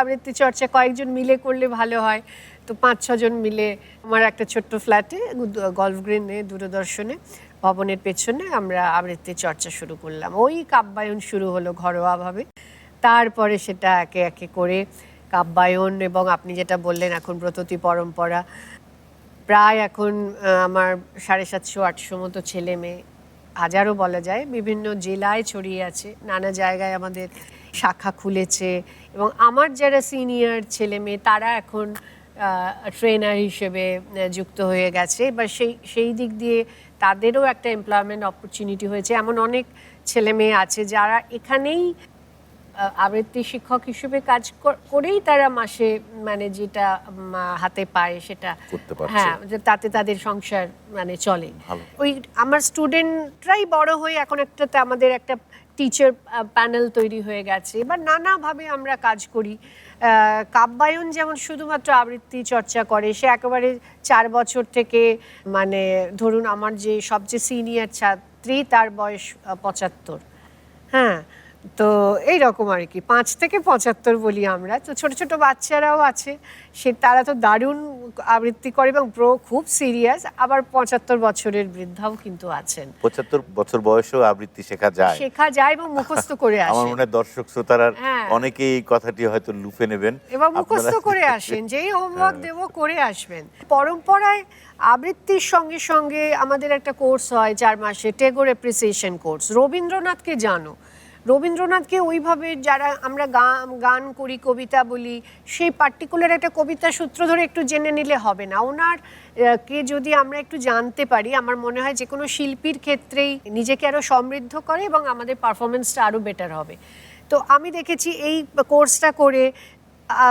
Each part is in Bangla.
আবৃত্তি চর্চা কয়েকজন মিলে করলে ভালো হয়। তো পাঁচ ছজন মিলে আমার একটা ছোট্ট ফ্ল্যাটে, গল্ফ গ্রিনে, দূরদর্শনে, ভবনের পেছনে আমরা আবৃত্তি চর্চা শুরু করলাম। ওই কাব্যায়ন শুরু হলো ঘরোয়াভাবে। তারপরে সেটা একে একে করে কাব্যায়ন এবং আপনি যেটা বললেন এখন ব্রততী পরম্পরা। প্রায় এখন আমার সাড়ে সাতশো, আটশো মতো ছেলে মেয়ে। হাজারও বলা যায়। বিভিন্ন জেলায় ছড়িয়ে আছে। নানা জায়গায় আমাদের শাখা খুলেছে। এবং আমার যারা সিনিয়র ছেলে মেয়ে তারা এখন ট্রেনার হিসেবে যুক্ত হয়ে গেছে। বা সেই সেই দিক দিয়ে তাদেরও একটা এমপ্লয়মেন্ট অপরচুনিটি হয়েছে। এমন অনেক ছেলে মেয়ে আছে যারা এখানেই আবৃত্তি শিক্ষক হিসেবে কাজ কর- করেই তারা মাসে মানে যেটা হাতে পায় সেটা হ্যাঁ তাতে তাদের সংসার মানে চলে। ওই আমার স্টুডেন্টরাই বড় হয়ে এখন একটা আমাদের একটা টিচার প্যানেল তৈরি হয়ে গেছে। এবার নানাভাবে আমরা কাজ করি। কাব্যায়ন যেমন শুধুমাত্র আবৃত্তি চর্চা করে, সে একেবারে চার বছর থেকে মানে ধরুন আমার যে সবচেয়ে সিনিয়র ছাত্রী, তার বয়স পঁচাত্তর। হ্যাঁ তো এই রকম আর কি। পাঁচ থেকে পঁচাত্তর বলি আমরা। তো ছোট ছোট বাচ্চারাও আছে। সে তারা তো দারুণ আবৃত্তি করে এবং প্রো খুব সিরিয়াস আবার পঁচাত্তর বছরের বৃদ্ধাও কিন্তু আছেন। পঁচাত্তর বছর বয়সেও আবৃত্তি শেখা যায়। শেখা যায় এবং মুখস্থ করে আমার আসে মনে হয় দর্শক শ্রোতারা হ্যাঁ। অনেকেই এই কথাটি হয়তো লুফে নেবেন। এবং মুখস্থ করে আসেন যেই হোমওয়ার্ক দেবো করে আসবেন। পরম্পরায় আবৃত্তির সঙ্গে সঙ্গে আমাদের একটা কোর্স হয় চার মাসে টেগোর অ্যাপ্রিসিয়েশন কোর্স রবীন্দ্রনাথকে জানো রবীন্দ্রনাথকে ওইভাবে যারা আমরা গান গান করি, কবিতা বলি, সেই পার্টিকুলার একটা কবিতা সূত্র ধরে একটু জেনে নিলে হবে না। ওনার কে যদি আমরা একটু জানতে পারি, আমার মনে হয় যে কোনো শিল্পীর ক্ষেত্রেই নিজেকে আরও সমৃদ্ধ করে এবং আমাদের পারফরমেন্সটা আরও বেটার হবে। তো আমি দেখেছি এই কোর্সটা করে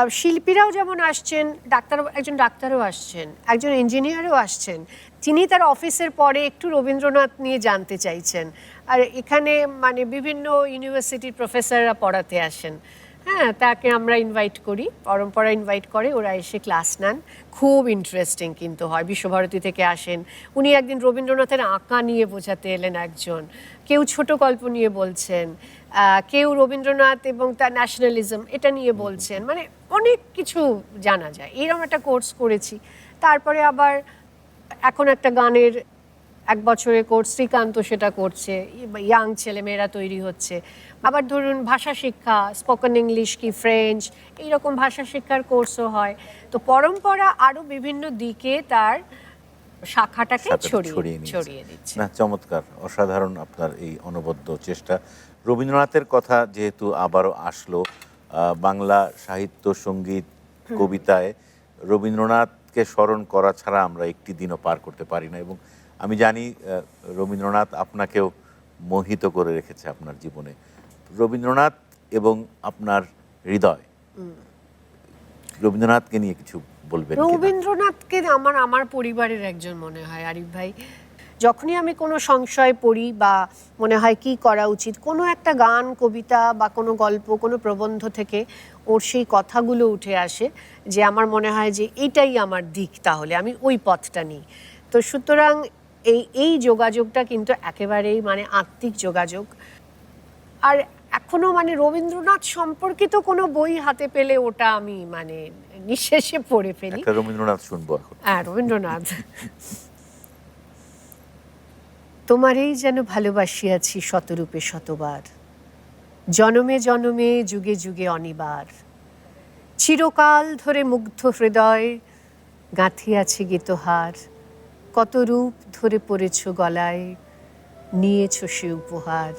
শিল্পীরাও যেমন আসছেন, ডাক্তার, একজন ডাক্তারও আসছেন, একজন ইঞ্জিনিয়ারও আসছেন, তিনি তার অফিসের পরে একটু রবীন্দ্রনাথ নিয়ে জানতে চাইছেন। আর এখানে মানে বিভিন্ন ইউনিভার্সিটির প্রফেসররা পড়াতে আসেন। হ্যাঁ তাকে আমরা ইনভাইট করি, পরম্পরা ইনভাইট করে, ওরা এসে ক্লাস নেন। খুব ইন্টারেস্টিং কিন্তু হয়, বিশ্বভারতী থেকে আসেন। উনি একদিন রবীন্দ্রনাথের আঁকা নিয়ে বোঝাতে এলেন একজন। কেউ ছোট গল্প নিয়ে বলছেন কেউ রবীন্দ্রনাথ এবং তার ন্যাশনালিজম এটা নিয়ে বলছেন। মানে অনেক কিছু জানা যায়। এরকম একটা কোর্স করেছি। তারপরে আবার এখন একটা গানের এক বছরের কোর্স শ্রীকান্ত সেটা করছে। ইয়াং ছেলেমেয়েরা তৈরি হচ্ছে। আবার ধরুন ভাষা শিক্ষা স্পোকেন ইংলিশ কি ফ্রেঞ্চ এইরকম ভাষা শিক্ষার কোর্সও হয়। তো পরম্পরা আরও বিভিন্ন দিকে তার শাখাটাকে ছড়িয়ে ছড়িয়ে দিচ্ছে। না চমৎকার। অসাধারণ আপনার এই অনবদ্য চেষ্টা। রবীন্দ্রনাথের কথা যেহেতু আবারও আসলো বাংলা সাহিত্য সংগীত কবিতায় রবীন্দ্রনাথকে স্মরণ করা ছাড়া আমরা একটি দিনও পার করতে পারি না এবং আমি জানি রবীন্দ্রনাথ আপনাকেও মোহিত করে রেখেছে আপনার জীবনে। রবীন্দ্রনাথ এবং আপনার হৃদয় রবীন্দ্রনাথকে নিয়ে কিছু বলবেন রবীন্দ্রনাথকে আমার আমার পরিবারের একজন মনে হয় আরিফ ভাই। যখনই আমি কোনো সংশয় পড়ি বা মনে হয় কি করা উচিত কোনো একটা গান কবিতা বা কোনো গল্প কোনো প্রবন্ধ থেকে ওর সেই কথাগুলো উঠে আসে যে আমার মনে হয় যে এটাই আমার দিক তাহলে আমি ওই পথটা নিই। তো সুতরাং এই এই যোগাযোগটা কিন্তু একেবারেই মানে আত্মিক যোগাযোগ। আর এখনও মানে রবীন্দ্রনাথ সম্পর্কিত কোনো বই হাতে পেলে ওটা আমি মানে নিঃশেষে পড়ে ফেলি। রবীন্দ্রনাথ শুনব হ্যাঁ রবীন্দ্রনাথ। তোমারেই যেন ভালোবাসিয়াছি শতরূপে শতবার। জনমে জনমে, যুগে যুগে অনিবার। চিরকাল ধরে মুগ্ধ হৃদয় গাঁথিয়াছি গীতহার। কত রূপ ধরে পড়েছ গলায়, নিয়েছ সে উপহার।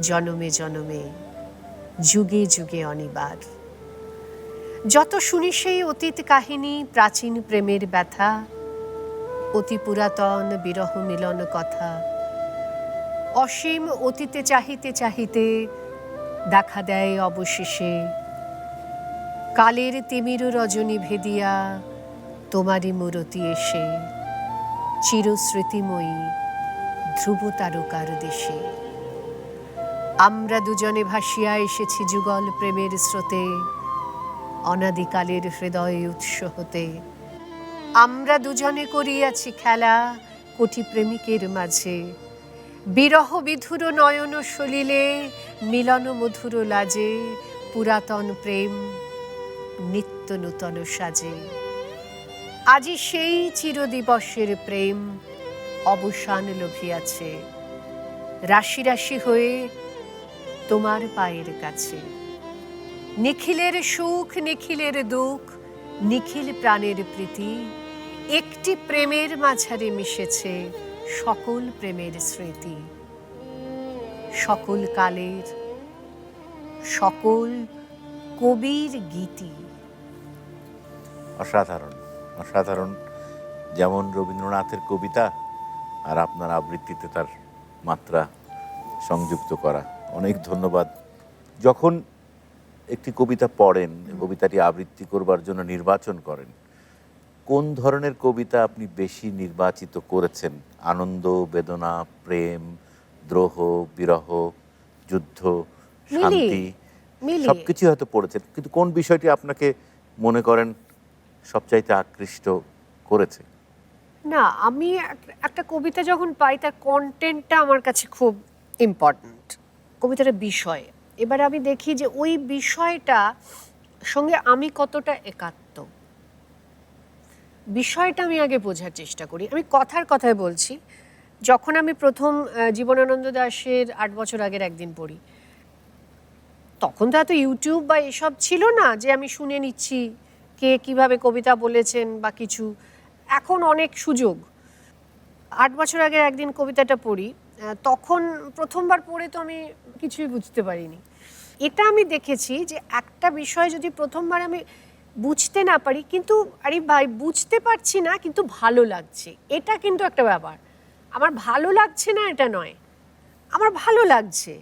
জনমে জনমে, যুগে যুগে অনিবার। যত শুনি সেই অতীত কাহিনী, প্রাচীন প্রেমের ব্যথা অতি পুরাতন বিরহ মিলন কথা। অসীম অতীতে চাহিতে চাহিতে দেখা দেয় অবশেষে। কালের তিমির রজনী ভেদিয়া তোমারই মূরতি এসে। চিরস্মৃতিময়ী ধ্রুব তারকার দেশে। আমরা দুজনে ভাসিয়া এসেছি যুগল প্রেমের স্রোতে, অনাদিকালের হৃদয়ে উৎস হতে। আমরা দুজনে করিয়াছি খেলা কোটি প্রেমিকের মাঝে। বিরহ বিধুর নয়ন সলিলে, মিলন মধুর লাজে, পুরাতন প্রেম নিত্য নূতন সাজে। আজি সেই চিরদিবসের প্রেম অবসান লোভিয়াছে। রাশি রাশি হয়ে তোমার পায়ের কাছে। নিখিলের সুখ, নিখিলের দুঃখ নিখিল প্রাণের প্রীতি, একটি প্রেমের মাঝারে মিশেছে সকল প্রেমের স্মৃতি। সকল কালের, সকল কবির গীতি। অসাধারণ অসাধারণ যেমন রবীন্দ্রনাথের কবিতা আর আপনার আবৃত্তিতে তার মাত্রা সংযুক্ত করা। অনেক ধন্যবাদ। যখন একটি কবিতা পড়েন কবিতাটি আবৃত্তি করবার জন্য নির্বাচন করেন। কোন ধরনের কবিতা আপনি বেশি নির্বাচিত করেছেন? আনন্দ বেদনা প্রেম দ্রোহ বিরহ যুদ্ধ শান্তি। সবকিছু হয়তো পড়েছেন কিন্তু কোন বিষয়টি আপনাকে মনে করেন সবচাইতে আকৃষ্ট করেছে? না আমি একটা কবিতা যখন পাই তার কন্টেন্টটা আমার কাছে খুব ইম্পর্ট্যান্ট কবিতার বিষয়। এবার আমি দেখি যে ওই বিষয়টা সঙ্গে আমি কতটা একাত্ম। বিষয়টা আমি আগে বোঝার চেষ্টা করি। আমি কথার কথায় বলছি। যখন আমি প্রথম জীবনানন্দ দাশের আট বছর আগের একদিন পড়ি, তখন তো এত ইউটিউব বা এসব ছিল না যে আমি শুনে নিচ্ছি কে কীভাবে কবিতা বলেছেন বা কিছু। এখন অনেক সুযোগ। আট বছর আগে একদিন কবিতাটা পড়ি তখন প্রথমবার পড়ে তো আমি কিছুই বুঝতে পারিনি। এটা আমি দেখেছি যে একটা বিষয় যদি প্রথমবার আমি বুঝতে না পারি, কিন্তু আরে ভাই, বুঝতে পারছি না, কিন্তু ভালো লাগছে। এটা কিন্তু একটা ব্যাপার। আমার ভালো লাগছে না, এটা নয়। আমার ভালো লাগছে,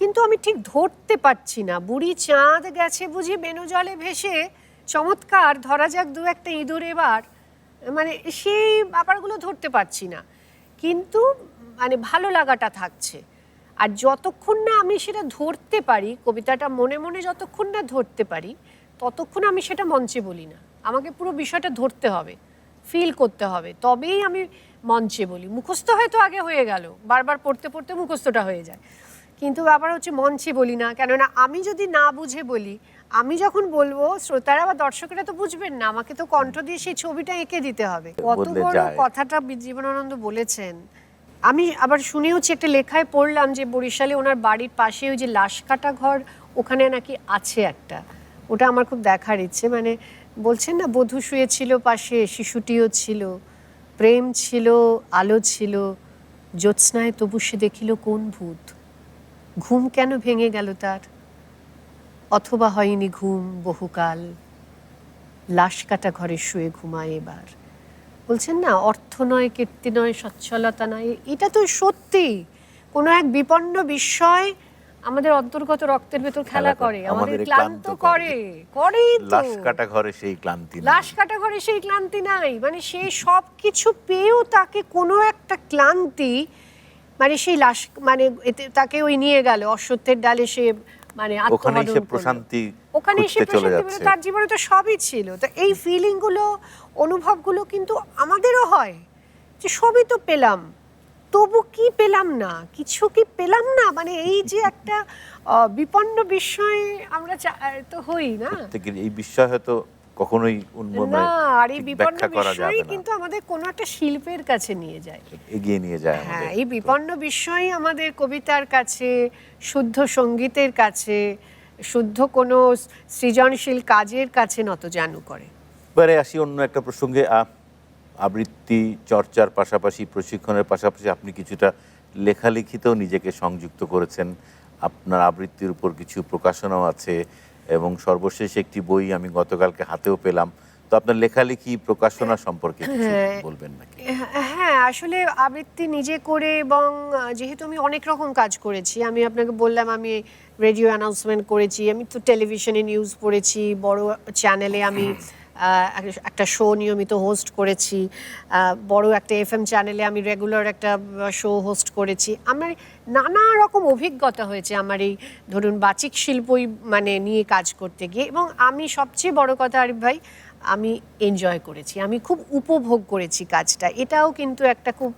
কিন্তু আমি ঠিক ধরতে পারছি না। বুড়ি চাঁদ গেছে বুঝি বেনু জলে ভেসে। চমৎকার, ধরা যাক দু একটা ইঁদুর এবার। মানে সেই ব্যাপারগুলো ধরতে পারছি না। কিন্তু মানে ভালো লাগাটা থাকছে। আর যতক্ষণ না আমি সেটা ধরতে পারি কবিতাটা মনে মনে যতক্ষণ না ধরতে পারি ততক্ষণ আমি সেটা মঞ্চে বলি না। আমাকে পুরো বিষয়টা ধরতে হবে ফিল করতে হবে তবেই আমি মঞ্চে বলি। মুখস্থ হয়তো আগে হয়ে গেল বারবার পড়তে পড়তে মুখস্থটা হয়ে যায়। কিন্তু ব্যাপার হচ্ছে মঞ্চে বলি না কেননা আমি যদি না বুঝে বলি আমি যখন বলব শ্রোতারা বা দর্শকেরা তো বুঝবেন না আমাকে তো কণ্ঠ দিয়ে সেই ছবিটা এঁকে দিতে হবে। কত বড় কথাটা জীবনানন্দ বলেছেন আমি আবার শুনেওছি একটা লেখায় পড়লাম যে বরিশালে ওনার বাড়ির পাশে ওই যে লাশ কাটা ঘর ওখানে নাকি আছে একটা। ওটা আমার খুব দেখার ইচ্ছে। মানে বলছেন না, বধূ শুয়েছিল পাশে, শিশুটিও ছিল, প্রেম ছিল, আলো ছিল, জ্যোৎস্নায় তবু সে দেখিল কোন ভূত? ঘুম কেন ভেঙে গেল তার? অথবা হয়নি ঘুম বহুকাল? লাশ কাটা ঘরে শুয়ে ঘুমায় এবার। বলছেন না অর্থ নয় কীর্তি নয় সচ্ছলতা নয় এটা তো সত্যি। কোনো এক বিপন্ন বিস্ময় আমাদের অন্তর্গত রক্তের ভেতর খেলা করে, করে আমাদের ক্লান্ত ক্লান্ত করে। লাশ কাটা ঘরে সেই ক্লান্তি লাশ কাটা ঘরে সেই ক্লান্তি নাই। মানে সে সব কিছু পেয়েও তাকে কোনো একটা ক্লান্তি মানে সেই লাশ মানে এতে তাকে ওই নিয়ে গেল অশ্বত্থের ডালে সে মানে আত্মহনন সে প্রশান্তি ওখানে সে প্রশান্তি তার জীবনে তো সবই ছিল। তো এই ফিলিংগুলো অনুভবগুলো কিন্তু আমাদেরও হয় যে সবই তো পেলাম। তবু কি পেলাম না? কিছু কি পেলাম না? মানে এই যে একটা বিপন্ন বিস্ময়ে আমরা তো হই না? এই বিস্ময় হয়তো কখনোই উন্ময় না আর এই বিপন্ন বিস্ময়ই কিন্তু আমাদের কোনো একটা শিল্পের কাছে নিয়ে যায়। এগিয়ে নিয়ে যায় হ্যাঁ এই বিপন্ন বিস্ময়ই আমাদের কবিতার কাছে শুদ্ধ সঙ্গীতের কাছে শুদ্ধ কোনো সৃজনশীল কাজের কাছে নত জানু করে। এবারে আসি অন্য একটা প্রসঙ্গে। আবৃত্তি চর্চার পাশাপাশি প্রশিক্ষণের পাশাপাশি আপনি কিছুটা লেখালেখিতেও নিজেকে সংযুক্ত করেছেন। আপনার আবৃত্তির উপর কিছু প্রকাশনাও আছে এবং সর্বশেষ একটি বই আমি গতকালকে হাতেও পেলাম। তো আপনার লেখালেখি প্রকাশনা সম্পর্কে কিছু হ্যাঁ। বলবেন নাকি? হ্যাঁ আসলে আবৃত্তি নিজে করে এবং যেহেতু আমি অনেক রকম কাজ করেছি আমি আপনাকে বললাম আমি রেডিও অ্যানাউন্সমেন্ট করেছি আমি তো টেলিভিশনে নিউজ পড়েছি বড় চ্যানেলে আমি একটা শো নিয়মিত হোস্ট করেছি। বড় একটা এফএম চ্যানেলে আমি রেগুলার একটা শো হোস্ট করেছি। আমার নানা রকম অভিজ্ঞতা হয়েছে আমার এই, ধরুন, বাচিক শিল্পই মানে নিয়ে কাজ করতে গিয়ে। এবং আমি সবচেয়ে বড় কথা, আরিফ ভাই, আমি এনজয় করেছি। আমি খুব উপভোগ করেছি কাজটা। এটাও কিন্তু একটা খুব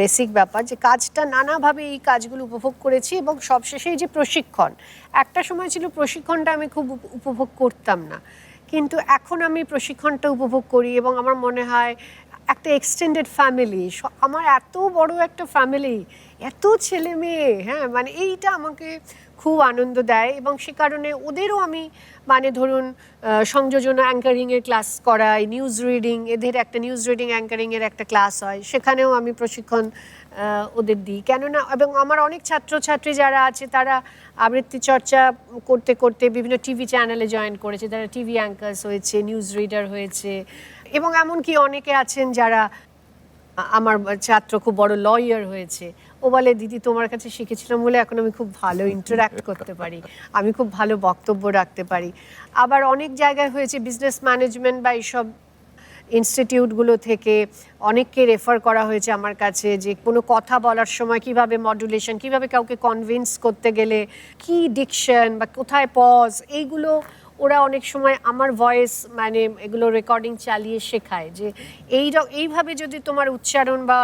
বেসিক ব্যাপার যে কাজটা নানাভাবে এই কাজগুলো উপভোগ করেছি এবং সবশেষে এই যে প্রশিক্ষণ। একটা সময় ছিল প্রশিক্ষণটা আমি খুব উপভোগ করতাম না। কিন্তু এখন আমি প্রশিক্ষণটা উপভোগ করি এবং আমার মনে হয় একটা এক্সটেন্ডেড ফ্যামিলি আমার এত বড় একটা ফ্যামিলি এত ছেলে মেয়ে হ্যাঁ মানে এইটা আমাকে খুব আনন্দ দেয় এবং সে কারণে ওদেরও আমি মানে ধরুন সংযোজনা অ্যাঙ্কারিংয়ের ক্লাস করাই নিউজ রিডিং এদের একটা নিউজ রিডিং অ্যাঙ্কারিংয়ের একটা ক্লাস হয়, সেখানেও আমি প্রশিক্ষণ ওদের দিই। কেননা, এবং আমার অনেক ছাত্রছাত্রী যারা আছে, তারা আবৃত্তি চর্চা করতে করতে বিভিন্ন টিভি চ্যানেলে জয়েন করেছে, তারা টিভি অ্যাঙ্কার্স হয়েছে নিউজ রিডার হয়েছে, এবং এমনকি অনেকে আছেন যারা আমার ছাত্র খুব বড় লয়ার হয়েছে। ও বলে, দিদি, তোমার কাছে শিখেছিলাম বলে এখন আমি খুব ভালো ইন্টারাক্ট করতে পারি। আমি খুব ভালো বক্তব্য রাখতে পারি। আবার অনেক জায়গায় হয়েছে বিজনেস ম্যানেজমেন্ট বা এইসব ইনস্টিটিউটগুলো থেকে অনেককে রেফার করা হয়েছে আমার কাছে যে কোনো কথা বলার সময় কীভাবে মডুলেশন কীভাবে কাউকে কনভিন্স করতে গেলে কি ডিকশন বা কোথায় পজ এইগুলো ওরা অনেক সময় আমার ভয়েস মানে এগুলো রেকর্ডিং চালিয়ে শেখায় যে এই এইভাবে যদি তোমার উচ্চারণ বা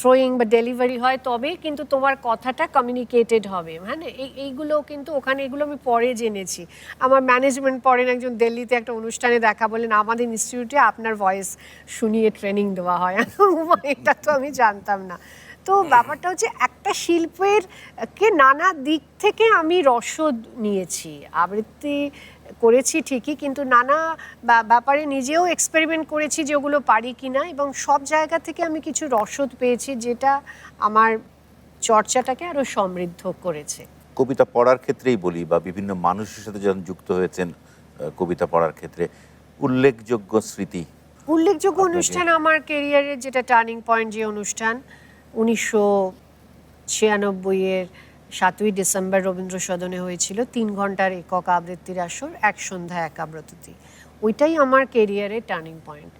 থ্রোয়িং বা ডেলিভারি হয় তবে কিন্তু তোমার কথাটা কমিউনিকেটেড হবে। হ্যাঁ এই, এইগুলো কিন্তু ওখানে এগুলো আমি পরে জেনেছি। আমার ম্যানেজমেন্ট পড়েন একজন দিল্লিতে একটা অনুষ্ঠানে দেখা বলেন আমাদের ইনস্টিটিউটে আপনার ভয়েস শুনিয়ে ট্রেনিং দেওয়া হয়। এটা তো আমি জানতাম না। তো ব্যাপারটা হচ্ছে একটা শিল্পের কে নানা দিক থেকে আমি রসদ নিয়েছি। আবৃত্তি করেছি ঠিকই কিন্তু নানা ব্যা- ব্যাপারে নিজেও এক্সপেরিমেন্ট করেছি যে ওগুলো পারি কি না এবং সব জায়গা থেকে আমি কিছু রসদ পেয়েছি যেটা আমার চর্চাটাকে আরও সমৃদ্ধ করেছে। কবিতা পড়ার ক্ষেত্রেই বলি বা বিভিন্ন মানুষের সাথে যখন যুক্ত হয়েছেন কবিতা পড়ার ক্ষেত্রে উল্লেখযোগ্য স্মৃতি। উল্লেখযোগ্য অনুষ্ঠান আমার কেরিয়ারের যেটা টার্নিং পয়েন্ট যে অনুষ্ঠান উনিশশো ছিয়ানব্বইয়ের সাতই ডিসেম্বর রবীন্দ্র সদনে হয়েছিল তিন ঘণ্টার একক আবৃত্তির আসর, এক সন্ধ্যা একাব্রতী ওইটাই আমার কেরিয়ারের টার্নিং পয়েন্ট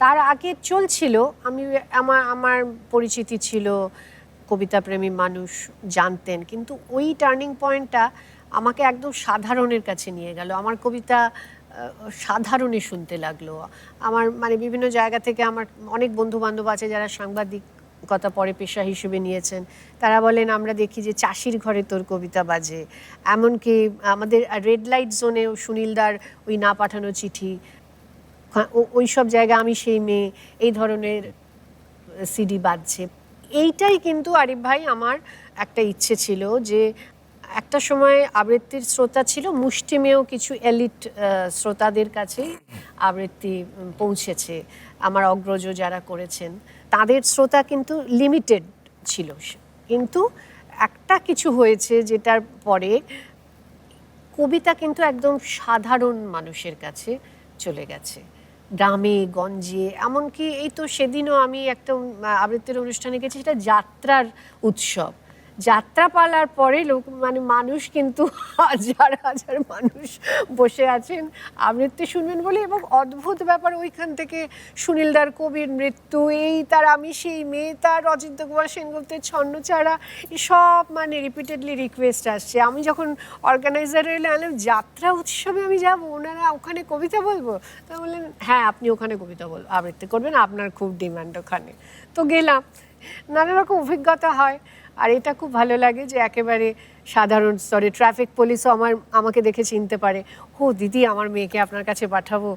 তার আগে চলছিল, আমি আমার আমার পরিচিতি ছিল কবিতাপ্রেমী মানুষ জানতেন, কিন্তু ওই টার্নিং পয়েন্টটা আমাকে একদম সাধারণের কাছে নিয়ে গেল। আমার কবিতা সাধারণে শুনতে লাগল। আমার মানে বিভিন্ন জায়গা থেকে আমার অনেক বন্ধু বান্ধব আছে যারা সাংবাদিকতা পরে পেশা হিসেবে নিয়েছেন। তারা বলেন, আমরা দেখি যে চাষির ঘরে তোর কবিতা বাজে। এমনকি আমাদের রেড লাইট জোনেও সুনীলদার ওই না পাঠানো চিঠি ওই সব জায়গা আমি সেই মেয়ে, এই ধরনের সিডি বাজছে। এইটাই কিন্তু আরিফ ভাই, আমার একটা ইচ্ছে ছিল যে একটা সময় আবৃত্তির শ্রোতা ছিল, মুষ্টিমেয় কিছু এলিট শ্রোতাদের কাছে আবৃত্তি পৌঁছেছে আমার অগ্রজ যারা করেছেন। তাদের শ্রোতা কিন্তু লিমিটেড ছিল। কিন্তু একটা কিছু হয়েছে যেটার পরে কবিতা কিন্তু একদম সাধারণ মানুষের কাছে চলে গেছে। গ্রামে, গঞ্জে, এমনকি এই তো সেদিনও আমি একটা আবৃত্তির অনুষ্ঠানে গেছি, সেটা যাত্রার উৎসব। যাত্রা পালার পরে লোক মানে মানুষ কিন্তু হাজার হাজার মানুষ বসে আছেন। আবৃত্তি শুনবেন বলে এবং অদ্ভুত ব্যাপার ওইখান থেকে সুনীলদার কবির মৃত্যু, এই তার আমি সেই মেয়ে, তার অজিন্ত কুমার সেনগুপ্তের ছন্ন ছাড়া সব মানে রিপিটেডলি রিকোয়েস্ট আসছে। আমি যখন অর্গানাইজার এলে আনলাম যাত্রা উৎসবে আমি যাব, ওনারা ওখানে কবিতা বলব? তা বললেন হ্যাঁ আপনি ওখানে কবিতা বল, আবৃত্তি করবেন, আপনার খুব ডিমান্ড ওখানে। তো গেলাম। নানা রকম অভিজ্ঞতা হয়। আর এটা খুব ভালো লাগে যে একেবারে সাধারণ স্তরে ট্রাফিক পুলিশও আমার, আমাকে দেখে চিনতে পারে। ও দিদি, আমার মেয়েকে আপনার কাছে পাঠাবো,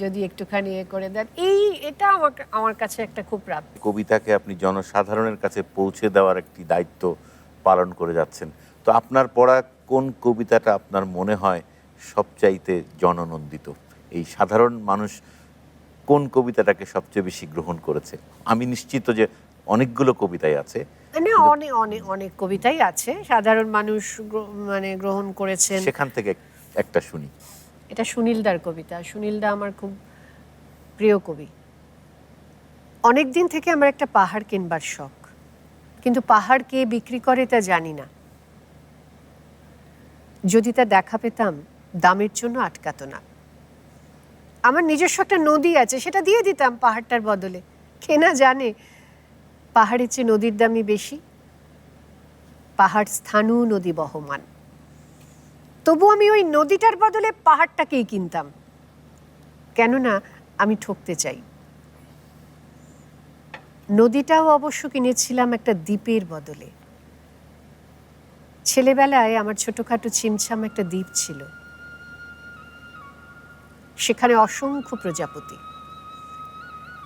যদি একটুখানি এ করে দেন। এই, এটা আমাকে, আমার কাছে একটা খুব প্রাপ্য কবিতাকে আপনি জনসাধারণের কাছে পৌঁছে দেওয়ার একটি দায়িত্ব পালন করে যাচ্ছেন। তো আপনার পড়া কোন কবিতাটা আপনার মনে হয় সবচাইতে জননন্দিত? এই সাধারণ মানুষ কোন কবিতাটাকে সবচেয়ে বেশি গ্রহণ করেছে? আমি নিশ্চিত যে অনেকগুলো কবিতাই আছে। অনেক অনেক অনেক কবিতাই আছে। সাধারণ মানুষ মানে গ্রহণ করেছেন। সেখান থেকে এক- একটা শুনি। এটা সুনীলদার কবিতা। সুনীলদা আমার খুব প্রিয় কবি। অনেক দিন থেকে আমার একটা পাহাড় কিনবার শখ। কিন্তু পাহাড় কে বিক্রি করে তা জানি না। যদি তা দেখা পেতাম দামের জন্য আটকাতো না। আমার নিজস্ব একটা নদী আছে সেটা দিয়ে দিতাম পাহাড়টার বদলে। কেনা জানে পাহাড়ের চেয়ে নদীর দামই বেশি। পাহাড় স্থানু নদী বহমান। তবু আমি ওই নদীটার বদলে পাহাড়টাকেই কিনতাম। কেননা আমি ঠকতে চাই। নদীটাও অবশ্য কিনেছিলাম একটা দ্বীপের বদলে। ছেলেবেলায় আমার ছোটখাটো ছিমছাম একটা দ্বীপ ছিল। সেখানে অসংখ্য প্রজাপতি।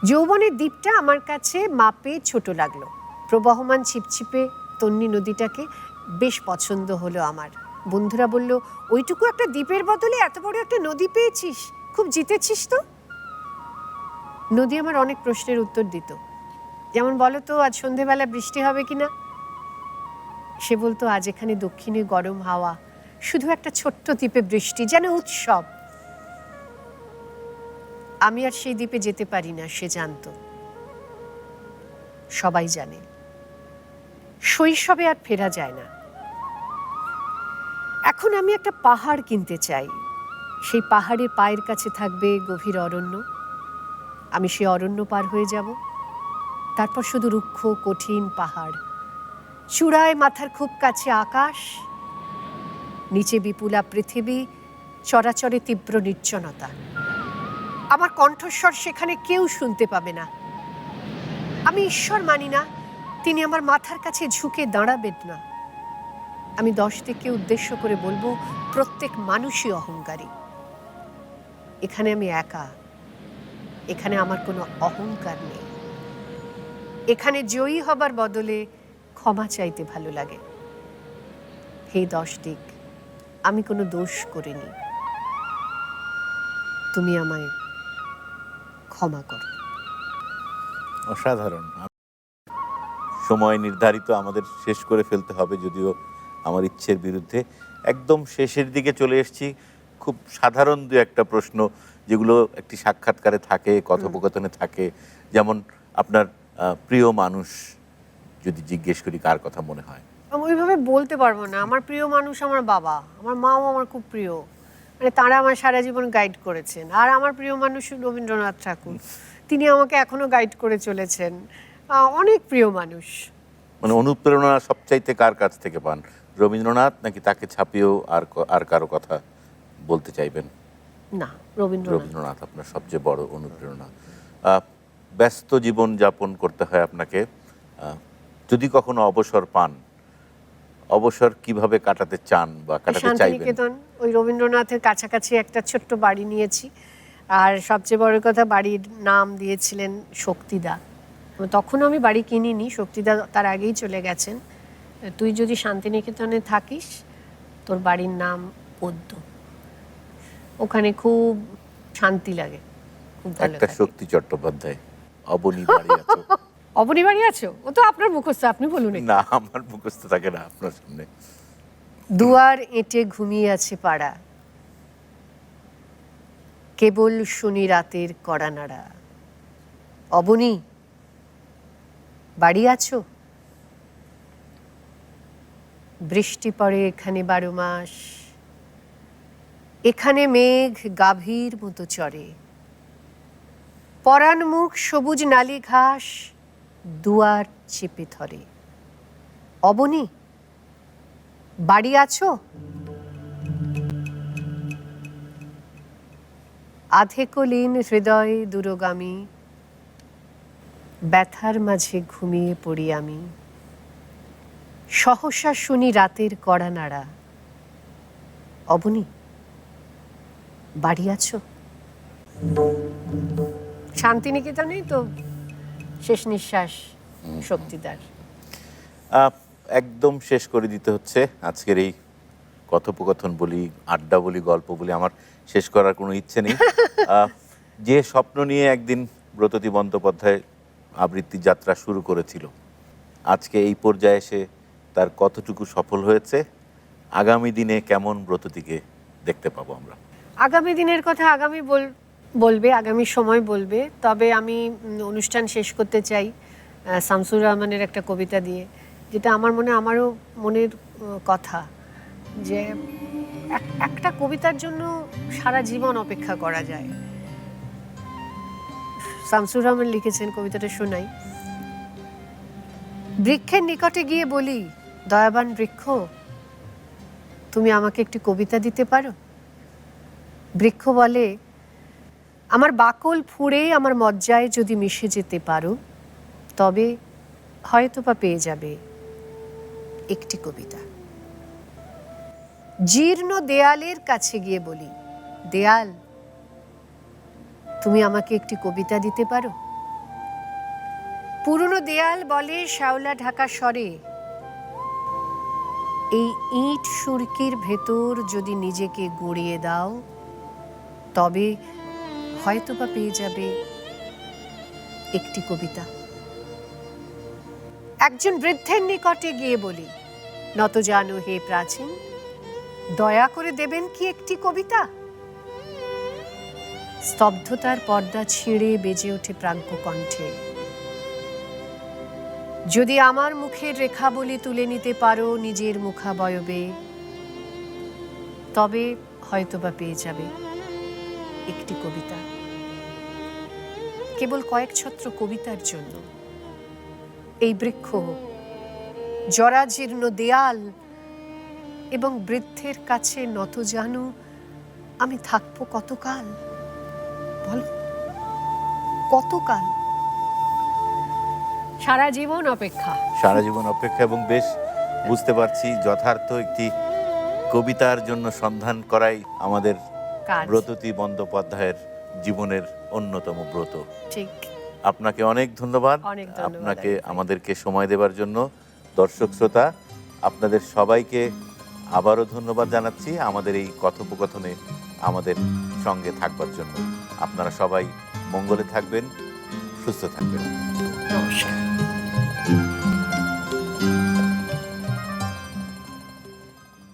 যৌবনের দ্বীপটা আমার কাছে মাপে ছোট লাগল। প্রবহমান ছিপছিপে তন্নি নদীটাকে বেশ পছন্দ হলো আমার। বন্ধুরা বলল, ওইটুকু একটা দ্বীপের বদলে এত বড় একটা নদী পেয়েছিস? খুব জিতেছিস তো? নদী আমার অনেক প্রশ্নের উত্তর দিত। যেমন, বলো তো, আজ সন্ধেবেলা বৃষ্টি হবে কি না সে বলতো, আজ এখানে দক্ষিণে গরম হাওয়া। শুধু একটা ছোট্ট দ্বীপে বৃষ্টি, যেন উৎসব। আমি আর সেই দ্বীপে যেতে পারি না, সে জানতো। সবাই জানে। শৈশবে আর ফেরা যায় না। এখন আমি একটা পাহাড় কিনতে চাই। সেই পাহাড়ের পায়ের কাছে থাকবে গভীর অরণ্য। আমি সে অরণ্য পার হয়ে যাব। তারপর শুধু রুক্ষ, কঠিন পাহাড়। চূড়ায় মাথার খুব কাছে আকাশ। নিচে বিপুলা পৃথিবী। চরাচরে তীব্র নির্জনতা। আমার কণ্ঠস্বর সেখানে কেউ শুনতে পাবে না। আমি ঈশ্বর মানি না, তিনি আমার মাথার কাছে ঝুঁকে দাঁড়াবেন না। আমি দশ থেকে উদ্দেশ্য করে বলব, প্রত্যেক মানুষই অহংকারী। এখানে আমি একা, এখানে আমার কোনো অহংকার নেই। এখানে জয়ী হবার বদলে ক্ষমা চাইতে ভালো লাগে। হে দশ দিক, আমি কোনো দোষ করিনি। তুমি আমায় ক্ষমা করো। অসাধারণ। সময় নির্ধারিত আমাদের শেষ করে ফেলতে হবে যদিও আমার ইচ্ছের বিরুদ্ধে। একদম শেষের দিকে চলে এসেছি। খুব সাধারণ দু একটা প্রশ্ন যেগুলো একটি সাক্ষাৎকারে থাকে কথোপকথনে থাকে। যেমন আপনার প্রিয় মানুষ যদি জিজ্ঞেস করি কার কথা মনে হয়? আমি ওইভাবে বলতে পারব না। আমার প্রিয় মানুষ আমার বাবা। আমার মাও আমার খুব প্রিয়। মানে তারা আমার সারা জীবন গাইড করেছেন। আর আমার প্রিয় মানুষ রবীন্দ্রনাথ ঠাকুর। তিনি আমাকে এখনও গাইড করে চলেছেন। অনেক প্রিয় মানুষ। মানে অনুপ্রেরণা সবচাইতে কার কাছ থেকে পান? রবীন্দ্রনাথ নাকি তাকে ছাপিয়েও আর আর কারও কথা বলতে চাইবেন? না রবীন্দ্রনাথ। রবীন্দ্রনাথ আপনার সবচেয়ে বড় অনুপ্রেরণা। ব্যস্ত জীবন যাপন করতে হয় আপনাকে। যদি কখনো অবসর পান অবসর কীভাবে কাটাতে চান বা কাটাতে চাইবেন? ওই রবীন্দ্রনাথের কাছাকাছি একটা ছোট্ট বাড়ি নিয়েছি। আর সবচেয়ে বড় কথা বাড়ির নাম দিয়েছিলেন শক্তিদা। তখন আমি বাড়ি কিনিনি শক্তিদা তার আগেই চলে গেছেন। তুই যদি শান্তিনিকেতনে থাকিস তোর বাড়ির নাম পদ্ম। ওখানে খুব শান্তি লাগে খুব ভালো একটা শক্তি চট্টোপাধ্যায় অবনী বাড়ি আছো। অবনী বাড়ি আছো? ও তো আপনার মুখস্থ আপনি বলুন না আমার মুখস্থ থাকে না আপনার সামনে। দুয়ার এঁটে ঘুমিয়ে আছে পাড়া। কেবল শুনি রাতের কড়া নাড়া। অবনী, বাড়ি আছো? বৃষ্টি পড়ে এখানে বারো মাস। এখানে মেঘ গাভীর মতো চড়ে। পরাণ মুখ সবুজ নালি ঘাস দুয়ার চেপে ধরে। অবনী বাড়ি আছো? আধেকলীন হৃদয় দূরগামী, ব্যথার মাঝে ঘুমিয়ে পড়ি আমি। সহসা শুনি রাতের কড়া নাড়া। অবনী, বাড়ি আছো? শান্তিনিকেতনেই তো শেষ নিঃশ্বাস শক্তিদার। একদম শেষ করে দিতে হচ্ছে। আজকের এই কথোপকথন বলি আড্ডা বলি গল্প বলি আমার শেষ করার কোনো ইচ্ছে নেই। যে স্বপ্ন নিয়ে একদিন ব্রততী বন্দ্যোপাধ্যায় আবৃত্তি যাত্রা শুরু করেছিল আজকে এই পর্যায়ে এসে তার কতটুকু সফল হয়েছে আগামী দিনে কেমন ব্রততিকে দেখতে পাবো আমরা? আগামী দিনের কথা আগামী বল বলবে আগামী সময় বলবে। তবে আমি অনুষ্ঠান শেষ করতে চাই শামসুর রহমানের একটা কবিতা দিয়ে। যেটা আমার মনে, আমারও মনের কথা যে এক- একটা কবিতার জন্য সারা জীবন অপেক্ষা করা যায়। শামসুর রহমান লিখেছেন কবিতাটা শোনাই। বৃক্ষের নিকটে গিয়ে বলি, দয়াবান বৃক্ষ, তুমি আমাকে একটি কবিতা দিতে পারো? বৃক্ষ বলে, আমার বাকল ফুঁড়ে আমার মজ্জায় যদি মিশে যেতে পারো, তবে হয়তো বা পেয়ে যাবে একটি কবিতা। জীর্ণ দেয়ালের কাছে গিয়ে বলি, দেয়াল, তুমি আমাকে একটি কবিতা দিতে পারো? পুরনো দেয়াল বলে শ্যাওলা ঢাকা স্বরে, এই ইট সুরকির ভেতর যদি নিজেকে গড়িয়ে দাও, তবে হয়তোবা পেয়ে যাবে একটি কবিতা। একজন বৃদ্ধের নিকটে গিয়ে বলি নত জানো হে প্রাচীন, দয়া করে দেবেন কি একটি কবিতা? স্তব্ধতার পর্দা ছিঁড়ে বেজে ওঠে প্রাজ্ঞ কণ্ঠে। যদি আমার মুখের রেখা বলি তুলে নিতে পারো নিজের মুখাবয়বে, তবে হয়তোবা পেয়ে যাবে একটি কবিতা। কেবল কয়েক ছত্র কবিতার জন্য। এই বৃক্ষ জরাজীর্ণ দেয়াল এবং বৃদ্ধের কাছে নত জানু আমি থাকব কতকাল? বল কতকাল? সারা জীবন অপেক্ষা। সারা জীবন অপেক্ষা এবং বেশ বুঝতে পারছি যথার্থ একটি কবিতার জন্য সন্ধান করাই আমাদের ব্রততী বন্দ্যোপাধ্যায়ের জীবনের অন্যতম ব্রত। ঠিক। আপনাকে অনেক ধন্যবাদ। আপনাকে আমাদেরকে সময় দেবার জন্য। দর্শক শ্রোতা, আপনাদের সবাইকে আবারও ধন্যবাদ জানাচ্ছি আমাদের এই কথোপকথনে আমাদের সঙ্গে থাকবার জন্য। আপনারা সবাই মঙ্গলে থাকবেন, সুস্থ থাকবেন। নমস্কার।